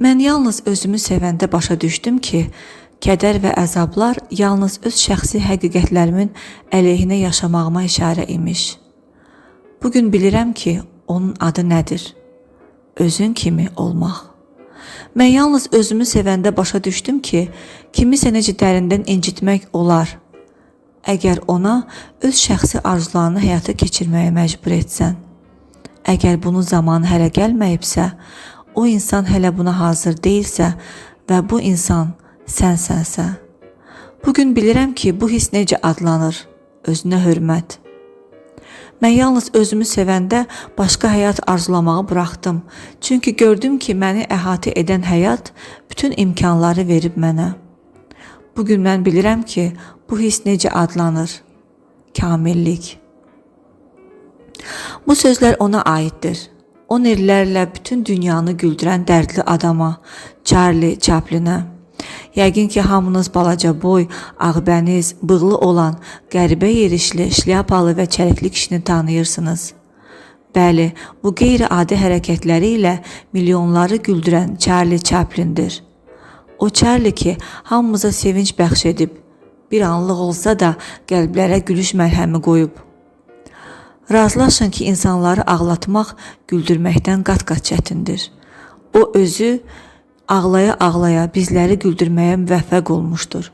Mən yalnız özümü sevəndə başa düşdüm ki, kədər və əzablar yalnız öz şəxsi həqiqətlərimin əleyhinə yaşamağıma işarə imiş. Bu gün bilirəm ki, onun adı nədir? Özün kimi olmaq. Mən yalnız özümü sevəndə başa düşdüm ki, kimisə necə dərindən incitmək olar. Əgər ona öz şəxsi arzularını həyata keçirməyə məcbur etsən. Əgər bunun zamanı hələ gəlməyibsə, o insan hələ buna hazır deyilsə və bu insan sənsənsə. Bu gün bilirəm ki, bu his necə adlanır? Özünə hörmət. Mən yalnız özümü sevəndə başqa həyat arzulamağı buraxdım. Çünki gördüm ki, məni əhatə edən həyat bütün imkanları verib mənə. Bu gün mən bilirəm ki, bu his necə adlanır? Kamillik. Bu sözlər ona aiddir. O nerlərlə bütün dünyanı güldürən dərdli adama, Charlie Chaplinə. Yəqin ki, hamınız balaca boy, ağbəniz, bığlı olan, qəribə yerişli, şlyapalı və çəlikli kişini tanıyırsınız. Bəli, bu qeyri-adi hərəkətləri ilə milyonları güldürən Charlie Chaplindir. O Charlie ki, hamımıza sevinç bəxş edib, bir anlıq olsa da qəlblərə gülüş məlhəmi qoyub. Razılaşın ki, insanları ağlatmaq güldürməkdən qat-qat çətindir. O özü ağlaya-ağlaya bizləri güldürməyə müvəffəq olmuşdur.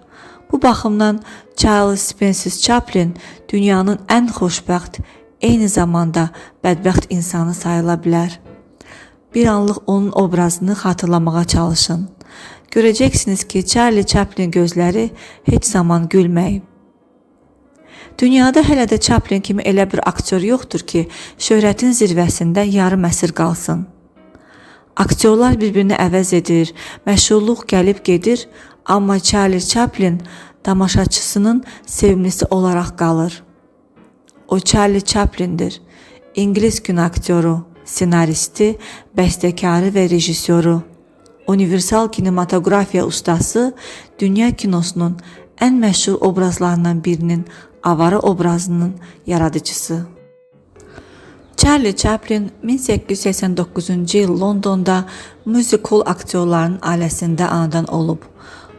Bu baxımdan Charles Spencer Chaplin dünyanın ən xoşbəxt, eyni zamanda bədbəxt insanı sayıla bilər. Bir anlıq onun obrazını xatırlamağa çalışın. Görəcəksiniz ki, Charlie Chaplin gözləri heç zaman gülməyib. Dünyada hələ də Chaplin kimi elə bir aktyor yoxdur ki, şöhrətin zirvəsində yarım əsr qalsın. Aktyorlar bir-birini əvəz edir, məşhurluq gəlib gedir, amma Charlie Chaplin tamaşaçısının sevimlisi olaraq qalır. O Charlie Chaplindir. İngilis kino aktyoru, senaristi, bəstəkarı və rejissoru. Universal kinematografiya ustası, dünya kinosunun ən məşhur obrazlarından birinin avara obrazının yaradıcısı. Charlie Chaplin 1889-cu il Londonda musical aktyorların ailəsində anadan olub.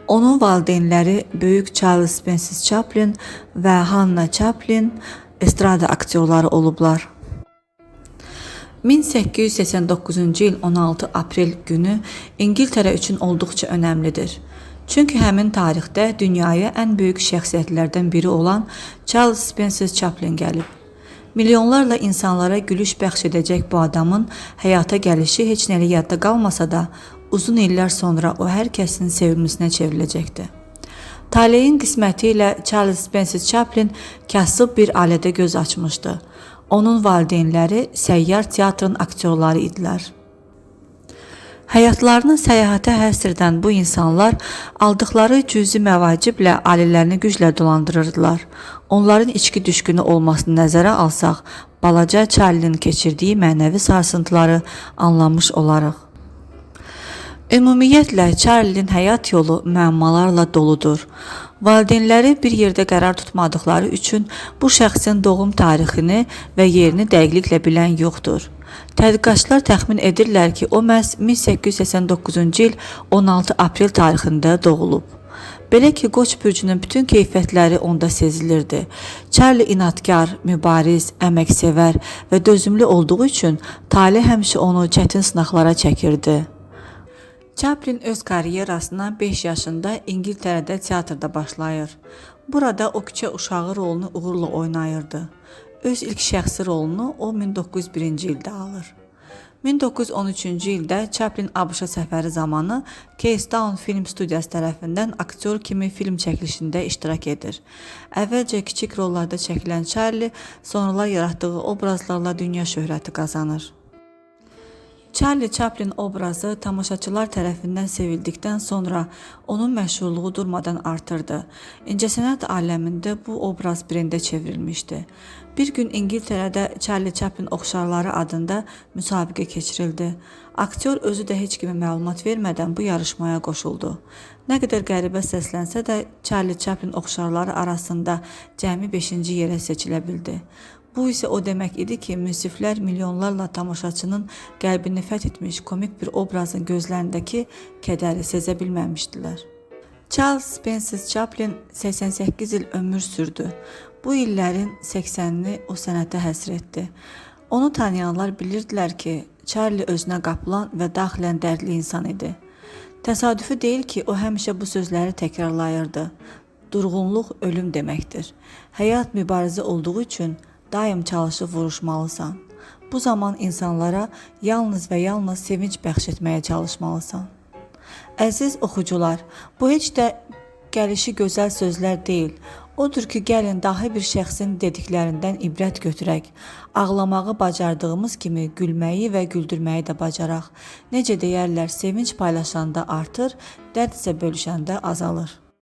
Onun valideynləri böyük Charles Spencer Chaplin və Hannah Chaplin estrada aktyorları olublar. 1889-cu il 16 aprel günü İngiltərə üçün olduqca önəmlidir. Çünki həmin tarixdə dünyaya ən böyük şəxsiyyətlərdən biri olan Charles Spencer Chaplin gəlib. Milyonlarla insanlara gülüş bəxş edəcək bu adamın həyata gəlişi heç nəli yadda qalmasa da, uzun illər sonra o hər kəsin sevimlisinə çevriləcəkdi. Taleyin qisməti ilə Charles Spencer Chaplin kasıb bir ailədə göz açmışdı. Onun valideynləri səyyar teatrın aktyorları idilər. Həyatlarını səyahətə həsr edən bu insanlar aldıqları cüzi məvaciblə ailələrini güclə dolandırırdılar. Onların içki düşkünü olmasını nəzərə alsaq, balaca Charlie'nin keçirdiyi mənəvi sarsıntıları anlamış olarıq. Ümumiyyətlə Charlie'nin həyat yolu müəmmalarla doludur. Valideynləri bir yerdə qərar tutmadıkları üçün bu şəxsin doğum tarixini və yerini dəqiqliklə bilən yoxdur. Tədqiqatçılar təxmin edirlər ki, o məhz 1889-cu il 16 aprel tarixində doğulub. Belə ki, Qoç bürcünün bütün keyfiyyətləri onda sezilirdi. Charlie inadkar, mübariz, əməksevər və dözümlü olduğu üçün talih həmişə onu çətin sınaqlara çəkirdi. Chaplin öz karyerasına 5 yaşında İngiltərədə teatrda başlayır. Burada o küçə uşağı rolunu uğurla oynayırdı. Öz ilk şəxsi rolunu o 1901-ci ildə alır. 1913-cü ildə Chaplin ABŞ səfəri zamanı Case Down Film Studiyası tərəfindən aktyor kimi film çəkilişində iştirak edir. Əvvəlcə kiçik rollarda çəkilən Charlie sonralar yaratdığı obrazlarla dünya şöhrəti qazanır. Charlie Chaplin obrazı tamaşaçılar tərəfindən sevildikdən sonra onun məşhurluğu durmadan artırdı. İncəsənət aləmində bu obraz brendə çevrilmişdi. Bir gün İngiltərədə Charlie Chaplin oxşarları adında müsabiqə keçirildi. Aktyor özü də heç kimə məlumat vermədən bu yarışmaya qoşuldu. Nə qədər qəribə səslənsə də Charlie Chaplin oxşarları arasında cəmi 5-ci yerə seçilə bildi. Bu isə o demək idi ki, münsiflər milyonlarla tamaşaçının qəlbini fəth etmiş komik bir obrazın gözlərindəki kədəri sezə bilməmişdilər. Charles Spencer Chaplin 88 il ömür sürdü. Bu illərin 80-ni o sənətə həsr etdi. Onu tanıyanlar bilirdilər ki, Charlie özünə qapılan və daxilən dərdli insan idi. Təsadüfü deyil ki, o həmişə bu sözləri təkrarlayırdı. Durğunluq ölüm deməkdir. Həyat mübarizə olduğu üçün daim çalışıb vuruşmalısan. Bu zaman insanlara yalnız və yalnız sevinç bəxş etməyə çalışmalısan. Əziz oxucular, bu heç də gəlişi gözəl sözlər deyil. Odur ki, gəlin dahi bir şəxsin dediklərindən ibrət götürək. Ağlamağı bacardığımız kimi gülməyi və güldürməyi də bacaraq. Necə deyərlər, sevinç paylaşanda artır, dərd isə bölüşəndə azalır.